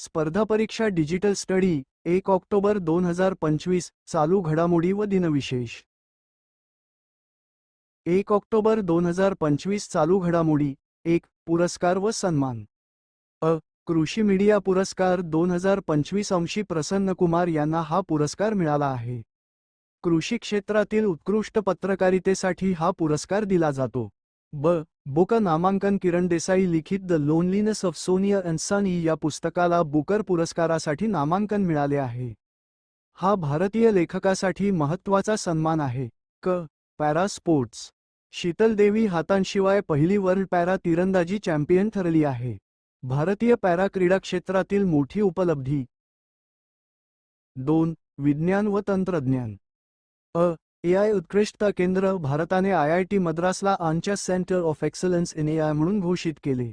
स्पर्धा परीक्षा digital study एक ऑक्टोबर दोन हजार पंचवीस चालू घडामोडी व दिनविशेष. एक ऑक्टोबर दोन हजार पंचवीस चालू घडामोडी एक पुरस्कार व सन्मान. अ. कृषी मीडिया पुरस्कार दोन हजार पंचवीस अंशी प्रसन्न कुमार यांना हा पुरस्कार मिळाला आहे. कृषी क्षेत्रातील उत्कृष्ट पत्रकारितेसाठी हा पुरस्कार दिला जातो. ब. बुकर नामांकन किरण देसाई लिखित द लोनलीनेस ऑफ सोनिया अन्सानी या पुस्तकाला बुकर पुरस्कारासाठी नामांकन मिळाले आहे. हा भारतीय लेखकासाठी महत्त्वाचा सन्मान आहे. क. Para sports. शीतलदेवी हातांशिवाय पहिली वर्ल्ड पॅरा तिरंदाजी चॅम्पियन ठरली आहे. भारतीय पॅरा क्रीडा क्षेत्रातील मोठी उपलब्धी. दोन. विज्ञान व तंत्रज्ञान. अ. एआय उत्कृष्टता केंद्र भारताने आय आय टी मद्रासला आमच्या centre of excellence in AI म्हणून घोषित केले.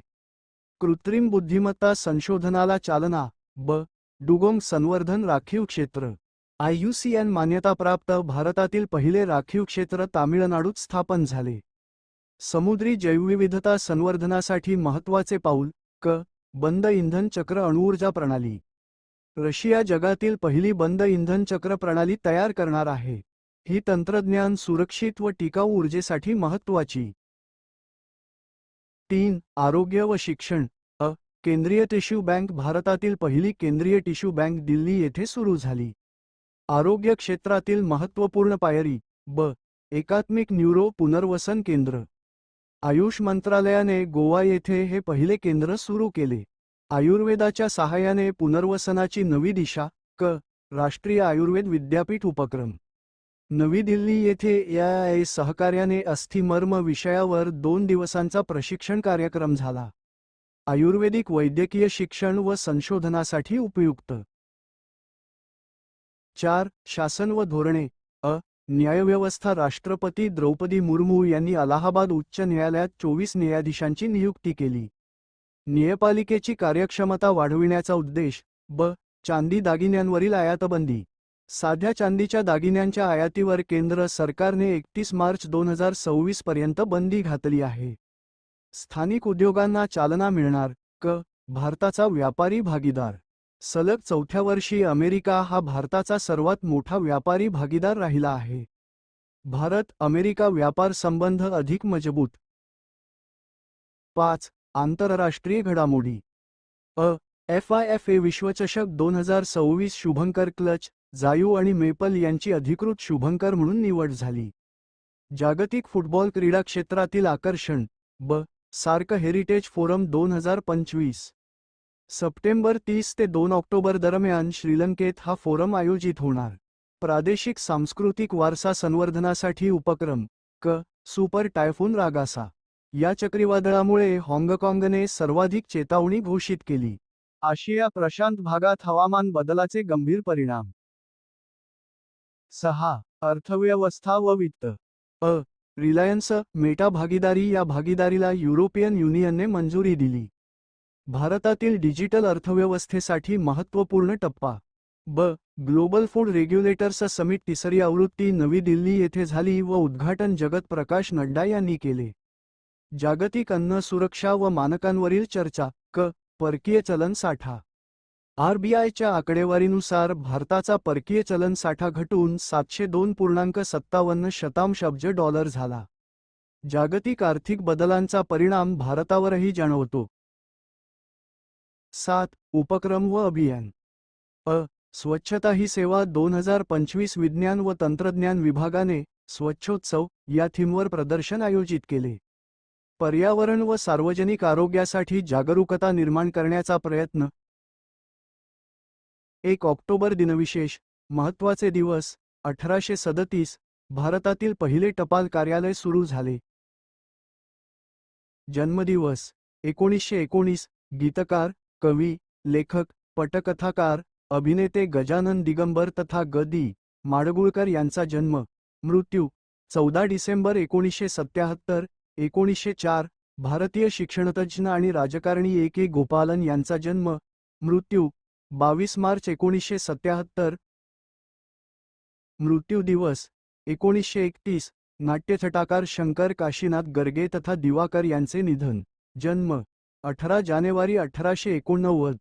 कृत्रिम बुद्धिमत्ता संशोधनाला चालना ब. डुगोंग संवर्धन राखीव क्षेत्र. आययूसीएन मान्यताप्राप्त भारतातील पहिले राखीव क्षेत्र तामिळनाडूत स्थापन झाले. समुद्री जैवविविधता संवर्धनासाठी महत्त्वाचे पाऊल क. बंद इंधन चक्र अणुऊर्जा प्रणाली. रशिया जगातील पहिली बंद इंधन चक्र प्रणाली तयार करणार आहे. ही तंत्रज्ञान सुरक्षित व टिकाऊ ऊर्जेसाठी महत्त्वाची. तीन आरोग्य व शिक्षण. अ केंद्रीय टिश्यू बँक भारतातील पहिली केंद्रीय टिश्यू बँक दिल्ली येथे सुरू झाली. आरोग्य क्षेत्रातील महत्त्वपूर्ण पायरी. ब एकात्मिक न्यूरो पुनर्वसन केंद्र. आयुष मंत्रालयाने गोवा येथे हे पहिले केंद्र सुरू केले. आयुर्वेदाच्या सहाय्याने पुनर्वसनाची नवी दिशा. क राष्ट्रीय आयुर्वेद विद्यापीठ उपक्रम. नवी दिल्ली येथे एआय सहकार्याने अस्थिमर्म विषयावर दोन दिवसांचा प्रशिक्षण कार्यक्रम झाला. आयुर्वेदिक वैद्यकीय शिक्षण व संशोधनासाठी उपयुक्त. चार शासन व धोरणे. अ. न्यायव्यवस्था राष्ट्रपती द्रौपदी मुर्मू यांनी अलाहाबाद उच्च न्यायालयात चोवीस न्यायाधीशांची नियुक्ती केली. न्यायपालिकेची कार्यक्षमता वाढविण्याचा उद्देश. ब. चांदी दागिन्यांवरील आयातबंदी. साध्या चांदीच्या दागिन्यांच्या आयातीवर केंद्र सरकारने एकतीस मार्च दोन हजार सव्वीस पर्यंत बंदी घातली आहे. स्थानिक उद्योगांना चालना मिळणार क भारताचा व्यापारी भागीदार. सलग चौथ्या वर्षी अमेरिका हा भारताचा सर्वात मोठा व्यापारी भागीदार राहिला आहे. भारत अमेरिका व्यापार संबंध अधिक मजबूत. पाच आंतरराष्ट्रीय घडामोडी. अ एफ आय एफ ए विश्वचषक दोन हजार सव्वीस शुभंकर क्लच जायू आणि मेपल यांची अधिकृत शुभंकर म्हणून निवड झाली. जागतिक फुटबॉल क्रीडा क्षेत्रातील आकर्षण ब सार्क हेरिटेज फोरम दोन हजार पंचवीस. सप्टेंबर तीस ते दोन ऑक्टोबर दरम्यान श्रीलंकेत हा फोरम आयोजित होणार. प्रादेशिक सांस्कृतिक वारसा संवर्धनासाठी उपक्रम क सुपर टायफून रागासा. या चक्रीवादळामुळे हाँगकाँगने सर्वाधिक चेतावणी घोषित केली. आशिया प्रशांत भागात हवामान बदलाचे गंभीर परिणाम सहा अर्थव्यवस्था व वित्त. अ रिलायन्स मेटा भागीदारी या भागीदारीला युरोपियन युनियनने मंजुरी दिली. भारतातील डिजिटल अर्थव्यवस्थेसाठी महत्त्वपूर्ण टप्पा. ब ग्लोबल फूड रेग्युलेटर्स समिट तिसरी आवृत्ती नवी दिल्ली येथे झाली व उद्घाटन जगत प्रकाश नड्डा यांनी केले. जागतिक अन्न सुरक्षा व मानकांवरील चर्चा क परकीय चलन साठा. आरबीआयच्या आकडेवारीनुसार भारताचा परकीय चलन साठा घटून सातशे दोन पूर्णांक सत्तावन्न शतांश अब्ज डॉलर झाला. जागतिक आर्थिक बदलांचा परिणाम भारतावरही जाणवतो. सात. उपक्रम व अभियान. अ. स्वच्छता ही सेवा दोन हजार पंचवीस विज्ञान व तंत्रज्ञान विभागाने स्वच्छोत्सव या थीमवर प्रदर्शन आयोजित केले. पर्यावरण व सार्वजनिक आरोग्यासाठी जागरूकता निर्माण करण्याचा प्रयत्न एक ऑक्टोबर दिनविशेष महत्त्वाचे दिवस अठराशे सदतीस भारतातील पहिले टपाल कार्यालय सुरू झाले. जन्मदिवस एकोणीसशे एकोणीस गीतकार कवी लेखक पटकथाकार अभिनेते गजानन दिगंबर तथा गदी माडगुळकर यांचा जन्म मृत्यू चौदा डिसेंबर एकोणीसशे सत्याहत्तर एकोणीसशे चार भारतीय शिक्षणतज्ज्ञ आणि राजकारणी ए. के. गोपालन यांचा जन्म मृत्यू बावीस मार्च एकोणीसशे सत्याहत्तर. मृत्यू दिवस एकोणीसशे एकतीस. नाट्यछटाकार शंकर काशीनाथ गर्गे तथा दिवाकर यांचे निधन. जन्म अठरा जानेवारी अठराशे एकोणनव्वद.